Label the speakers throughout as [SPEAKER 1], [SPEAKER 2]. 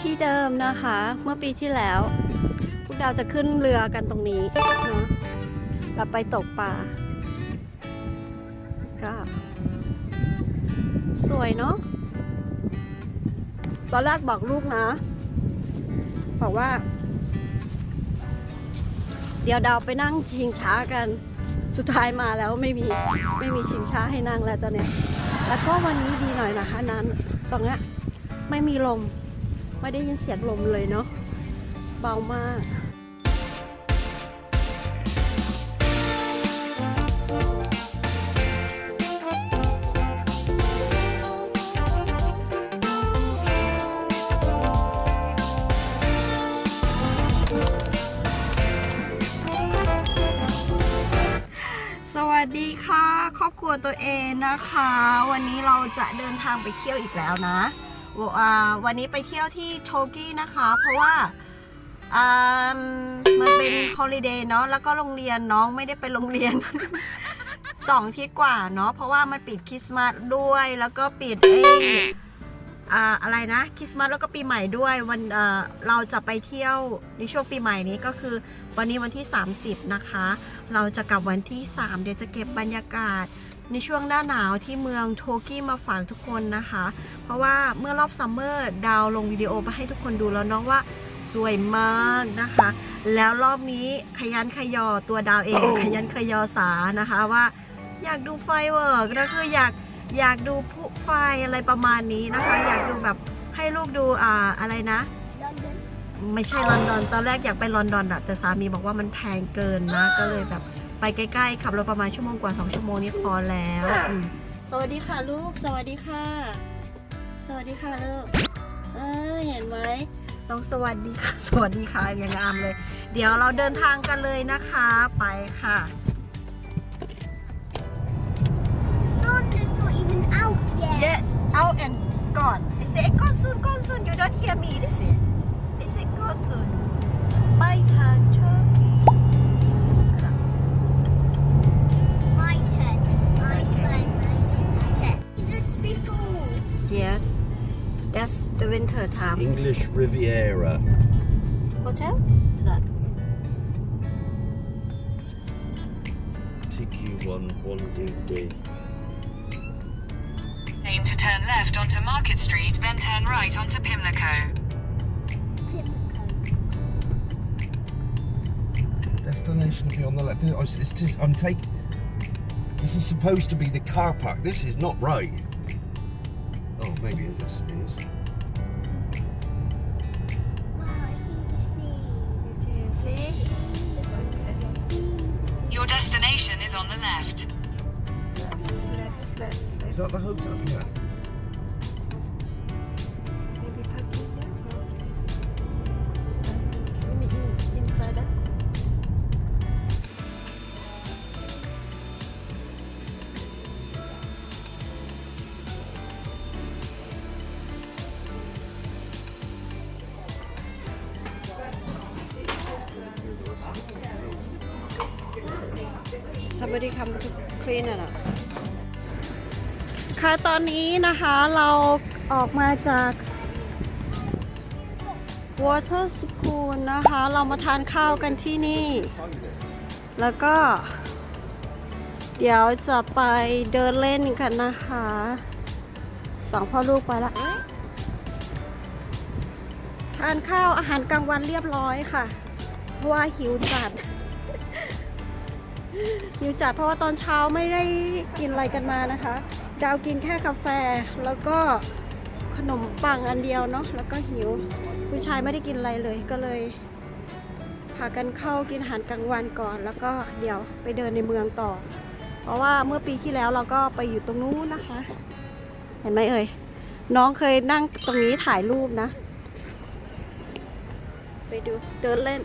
[SPEAKER 1] ที่เดิมนะคะ เมื่อปีที่แล้ว พวกเราจะขึ้นเรือกันตรงนี้เนอะเราไปตกปลาก็สวยเนาะตอนแรกบอกลูกนะ บอกว่า เดี๋ยวเราไปนั่งชิงช้ากัน สุดท้ายมาแล้วไม่มีไม่มีชิงช้าให้นั่งแล้วตอนเนี้ยแล้วก็วันนี้ดีหน่อยนะคะนั้นตรงเนี้ยไม่มีลม ไม่ได้ยินเสียงลมเลยเนาะเบามากสวัสดีค่ะ ครอบครัวตัวเองนะคะ วันนี้เราจะเดินทางไปเที่ยวอีกแล้วนะ วันนี้ไปเที่ยวที่โชกี้นะคะ เพราะว่ามันเป็นฮอลิเดย์เนาะแล้วก็โรงเรียนน้องไม่ได้ไปโรงเรียนสองอาทิตกว่าเนาะเพราะว่ามันปิดคริสต์มาสด้วยแล้วก็ปิดเออ่าอะไรนะคริสต์มาสแล้วก็ปีใหม่ด้วยวันเเราจะไปเที่ยวในช่วงปีใหม่นี้ก็คือวันนี้วันที่ 30 นะคะ เราจะกลับวันที่ 3 เดี๋ยวจะเก็บบรรยากาศ ในช่วงหน้าหนาวที่เมืองโทกี้มาฝากทุกคนนะคะ เพราะว่าเมื่อรอบซัมเมอร์ดาวลงวิดีโอมาให้ทุกคนดูแล้วน้องว่าสวยมากนะคะ แล้วรอบนี้ขยันขยอตัวดาวเองขยันขยอสานะคะว่าอยากดูไฟเวิร์กแล้วคืออยากอยากดูพลุไฟอะไรประมาณนี้นะคะ อยากดูแบบให้ลูกดูอ่าอะไรนะไม่ใช่ลอนดอน ตอนแรกอยากไปลอนดอนอะแต่สามีบอกว่ามันแพงเกินนะ ก็เลยแบบไป ใกล้ๆ ขับรถประมาณชั่วโมงกว่า 2 ชั่วโมงนี้พอแล้วอืมสวัสดีค่ะลูก สวัสดีค่ะ สวัสดีค่ะลูก เออเห็นไหมต้องสวัสดีค่ะ สวัสดีค่ะอย่างงามเลย เดี๋ยวเราเดินทางกันเลยนะคะ ไปค่ะ
[SPEAKER 2] Sun is not even out yet.
[SPEAKER 1] Yes out and gone they say gone soon gone soon you don't hear me they say they say gone soon ไปทางเช winter time.
[SPEAKER 3] English Riviera.
[SPEAKER 1] Hotel? Is that?
[SPEAKER 3] TQ1 1DD.
[SPEAKER 4] Aim to turn left onto Market Street, then turn right onto Pimlico.
[SPEAKER 3] Destination will be on the left. It's, it's just, I'm taking. This is supposed to be the car park. This is not right. Oh, maybe it is. It is.
[SPEAKER 4] Destination is on the left.
[SPEAKER 3] Is that the hotel? Yeah.
[SPEAKER 1] Nobody come to clean it up ค่ะตอนนี้นะคะเราออกมาจาก Water School นะคะ เรามาทานข้าวกันที่นี่ แล้วก็ เดี๋ยวจะไปเดินเล่นกันนะคะสองพ่อลูกไปละทานข้าวอาหารกลางวันเรียบร้อยค่ะ เพราะว่าหิวจัด หิวจัดเพราะว่าตอนเช้าไม่ได้กินอะไรกันมานะคะ ดาวกินแค่กาแฟแล้วก็ขนมปังอันเดียวเนาะแล้วก็หิวผู้ชายไม่ได้กินอะไรเลยก็เลยพากันเข้ากินอาหารกลางวันก่อน แล้วก็เดี๋ยวไปเดินในเมืองต่อ เพราะว่าเมื่อปีที่แล้วเราก็ไปอยู่ตรงนู้นนะคะ เห็นไหมเอ่ยน้องเคยนั่งตรงนี้ถ่ายรูปนะ ไปดูเดินเล่น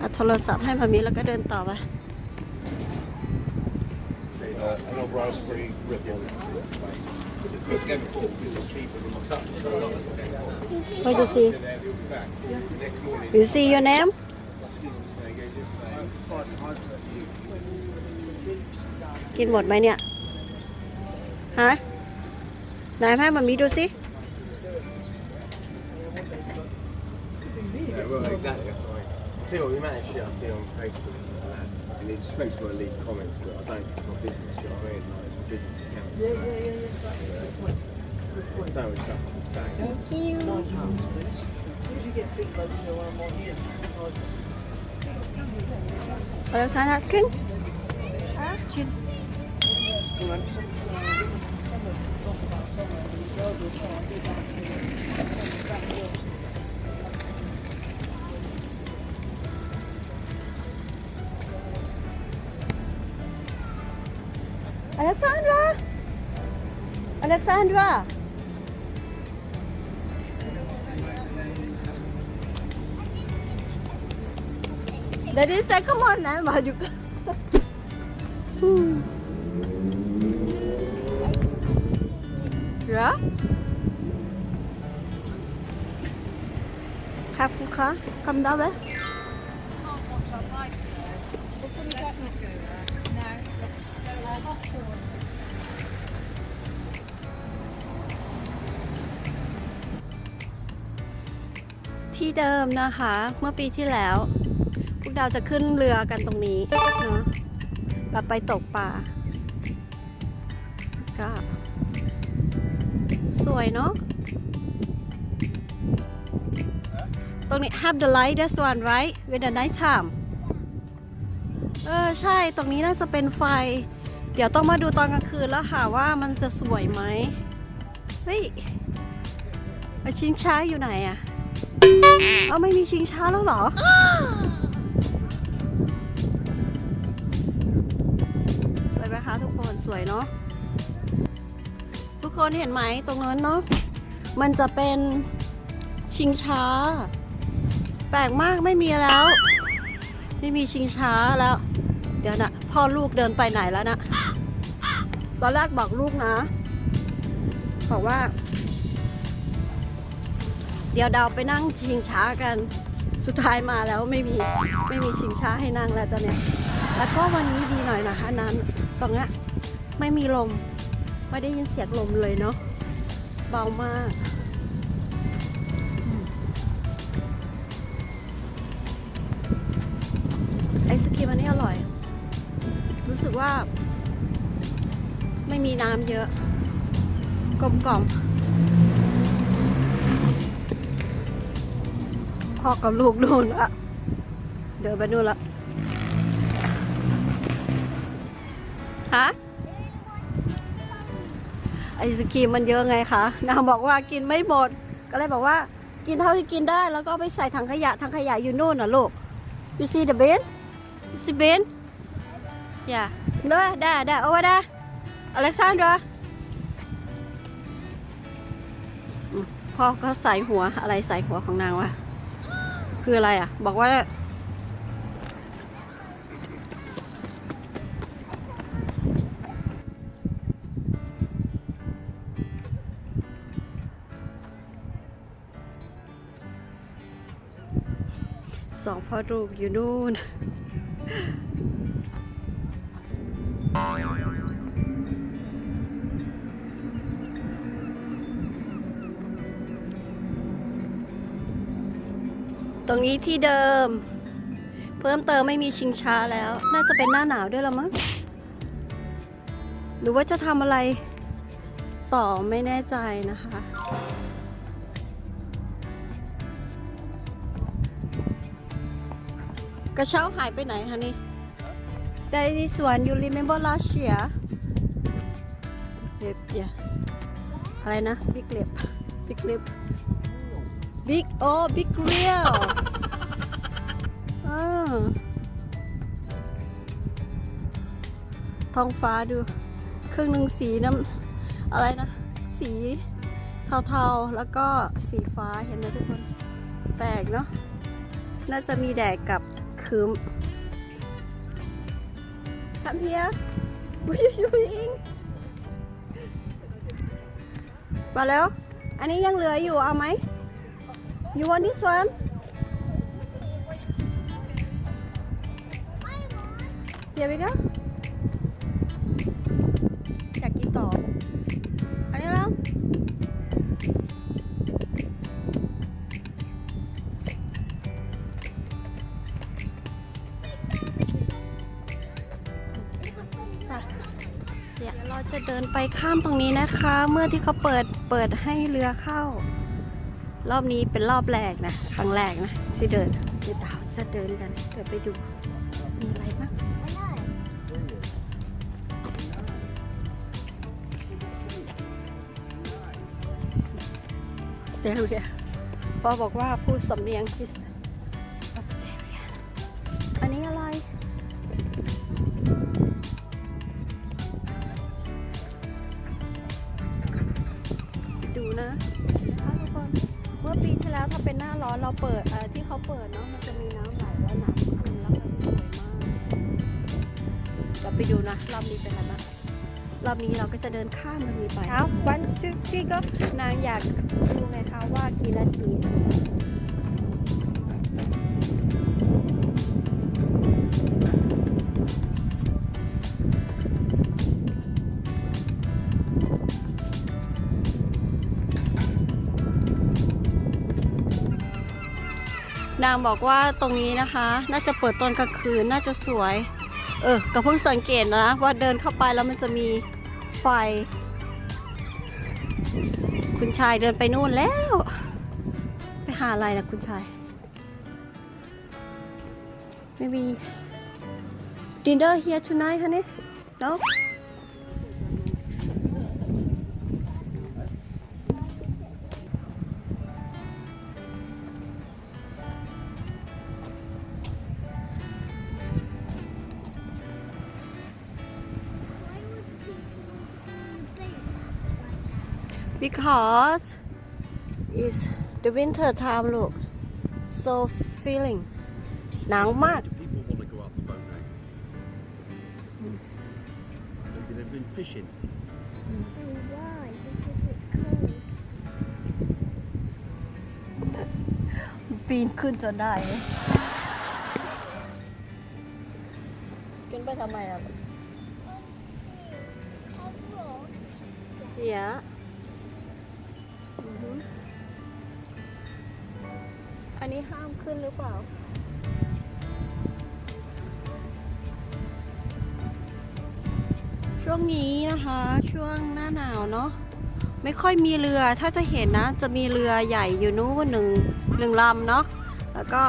[SPEAKER 1] เอาโทรศัพท์ให้มามีแล้วก็เดินต่อไป
[SPEAKER 3] Uh, and a raspberry ripple.
[SPEAKER 1] What do you see? You see your name? กินหมดไหมเนี่ย ฮะไหนให้มามีดูสิ
[SPEAKER 3] Yeah, well, exactly. That's right. I see all the amount of shit I see on Facebook and stuff like that. And it just makes me want to leave comments, but I don't. It's my business. Do you know what I mean? Like, it's my business account. Yeah, yeah, yeah, yeah. There's so much stuff I'm saying.
[SPEAKER 1] Ở sana cưng Chin Alexandra Alexandra Daddy say come on now maju Hmm. Ya Careful car Come? Down there ที่เดิมนะคะ เมื่อปีที่แล้ว พวกเราจะขึ้นเรือกันตรงนี้เนาะเราไปตกปลาก็สวยเนาะ ตรงนี้ have the light that's one right with the night time เออ ใช่ตรงนี้น่าจะเป็นไฟ เดี๋ยวต้องมาดูตอนกลางคืนแล้วค่ะว่ามันจะสวยไหม เฮ้ยชิงช้าอยู่ไหนอะ เอาไม่มีชิงช้าแล้วเหรอ สวยไหมคะทุกคนสวยเนาะ ทุกคนเห็นไหมตรงนั้นเนาะ มันจะเป็นชิงช้า แปลกมากไม่มีแล้ว ไม่มีชิงช้าแล้ว เดี๋ยวนะพ่อลูกเดินไปไหนแล้วนะ ตอนแรกบอกลูกนะ บอกว่า เดี๋ยวเราไปนั่งชิงช้ากัน สุดท้ายมาแล้วไม่มีไม่มีชิงช้าให้นั่งแล้วตอนเนี้ยแล้วก็วันนี้ดีหน่อยนะคะนั้นตรงนี้ไม่มีลม ไม่ได้ยินเสียงลมเลยเนาะเบามาก ไอศครีมอันนี้อร่อย รู้สึกว่า ไม่มีน้ำเยอะ กลมกล่อม พ่อกับลูกนู่นละเดินไปนู่นละฮะไอศครีมมันเยอะไงคะนางบอกว่ากินไม่หมด ก็เลยบอกว่า กินเท่าที่กินได้แล้วก็ไปใส่ถังขยะถังขยะอยู่นู่นน่ะลูก you see the bin you see bin yeah ได้ได้ได้เอาไว้ได้ Alexandra อืมพ่อก็ใส่หัวอะไรใส่หัวของนางวะ คืออะไรอะ บอกว่า สองพ่อลูกอยู่นู่น ตรงนี้ที่เดิม เพิ่มเติมไม่มีชิงช้าแล้ว น่าจะเป็นหน้าหนาวด้วยละมั้งหรือว่าจะทำอะไรต่อไม่แน่ใจนะคะ กระเช้าหายไปไหนคะนี่ ได้ที่สวน you remember last year เล็บเดียอะไรนะ big lip big lip big oh big real อ่าท้องฟ้าดู ครึ่งหนึ่งสีน้ำอะไรนะ สีเทาๆ แล้วก็สีฟ้าเห็นไหมทุกคน แปลกเนาะ น่าจะมีแดดกับคืม Come here What are you doing มาแล้ว อันนี้ยังเหลืออยู่เอาไหม You want this one? Here we go. จากกินต่อ อันนี้แล้ว เดี๋ยวเราจะเดินไปข้ามตรงนี้นะคะ เมื่อที่เขาเปิดเปิดให้เรือเข้า รอบนี้เป็นรอบแรกนะ ครั้งแรกนะ ที่เดินเดี๋ยวเราจะเดินกันเดี๋ยวไปดูมีอะไรบ้างออสเตรเลียปอบอกว่าพูดสำเนียงที่ เราเปิดเอ่อที่เขาเปิดเนาะมันจะมีน้ำไหลแล้วน้ำขึ้นแล้วมันสวยมากเราไปดูนะรอบนี้เป็นอะไรบ้างรอบนี้เราก็จะเดินข้ามมันนี้ไปเอาวันที่ที่ก็นางอยากดูไงคะว่ากี่นาที นางบอกว่าตรงนี้นะคะ น่าจะเปิดตอนกลางคืนน่าจะสวย เออก็เพิ่งสังเกตนะ ว่าเดินเข้าไปแล้วมันจะมีไฟ คุณชายเดินไปนู่นแล้ว ไปหาอะไรนะคุณชาย maybe dinner here tonight honey no because it's the winter time look so feeling หนาวมาก
[SPEAKER 3] Do people want to go up the boat now? Maybe they've been fishing.
[SPEAKER 2] Why? Because it's cold.
[SPEAKER 1] ปีนขึ้นจนได้ขึ้นไปทำไมอะเนนี้ห้ามขึ้นหรือเปล่า ช่วงนี้นะคะ ช่วงหน้าหนาวเนาะไม่ค่อยมีเรือถ้าจะเห็นนะ จะมีเรือใหญ่อยู่นู่นหนึ่งหนึ่งลำเนาะแล้วก็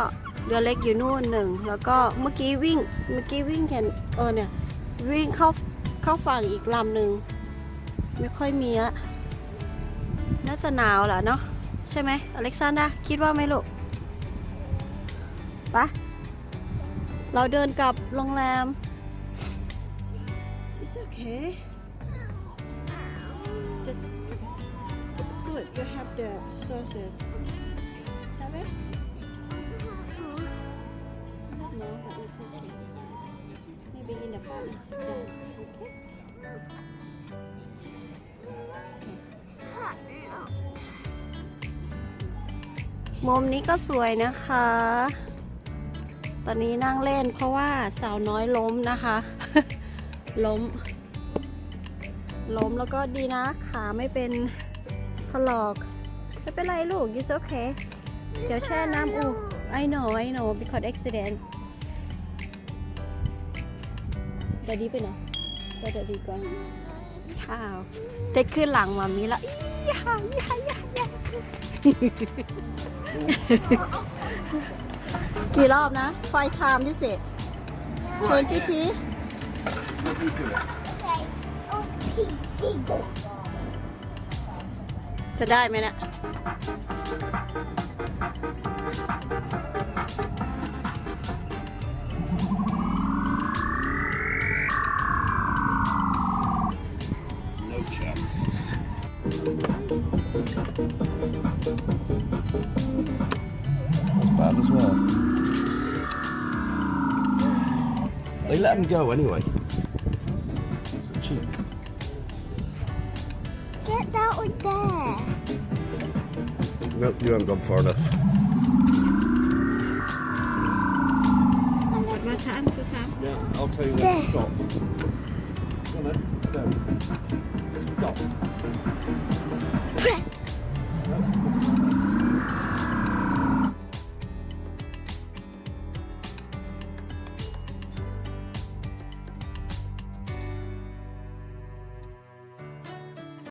[SPEAKER 1] เรือเล็กอยู่นู่นหนึ่งแล้วก็เมื่อกี้วิ่งเมื่อกี้วิ่งเห็นเออเนี่ยวิ่งเข้าเข้าฝั่งอีกลำหนึ่งไม่ค่อยมีละน่าจะหนาวแหละเนาะใช่ไหมอเล็กซานดาคิดว่าไหมลูก ปะเราเดินกลับโรงแรม It's okay just good you have the sauces have it no but it's okay maybe in the pot is done okay
[SPEAKER 2] Hot.
[SPEAKER 1] มุมนี้ก็สวยนะคะ ตอนนี้นั่งเล่นเพราะว่าสาวน้อยล้มนะคะ ล้ม ล้มแล้วก็ดีนะ ขาไม่เป็นถลอก ไม่เป็นไรลูก it's okay เดี๋ยวแช่น้ำอู I know I know because accident เดี๋ยวดีไปไหนก็เดี๋ยวดีก่อนข้าวได้ขึ้นหลังมามีแล้วย่าย่าย่าอีห่า กี่รอบนะ ไฟไทม์ที่เสร็จเชวนจีพีจะได้ไหมเนะ
[SPEAKER 3] No chance. That's bad as well. They let him go anyway. It's a cheek.
[SPEAKER 2] Get that one there.
[SPEAKER 3] Nope, you haven't gone far enough. Yeah, I'll tell you when to stop. On, go. Stop. Press.